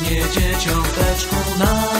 wiecznie dzieciąteczku na.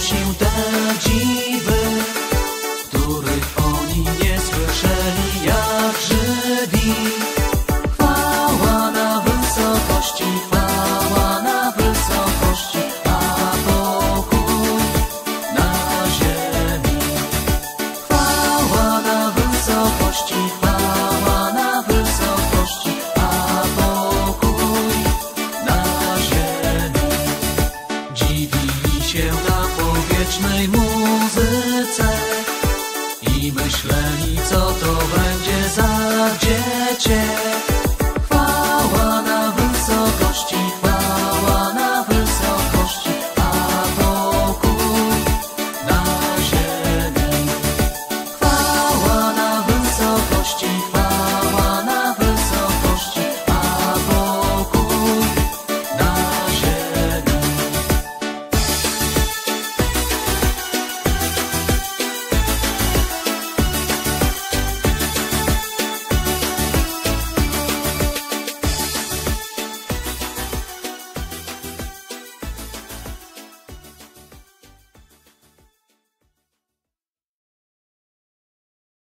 ogłosił te dziwy, których oni nie słyszeli jak żywi. Chwała na wysokości, chwała na wysokości, a pokój na ziemi. Chwała na wysokości, chwała na wysokości, a pokój na ziemi. Dziwili się na powietrznej muzyce i myśleli, co to będzie za dziecię.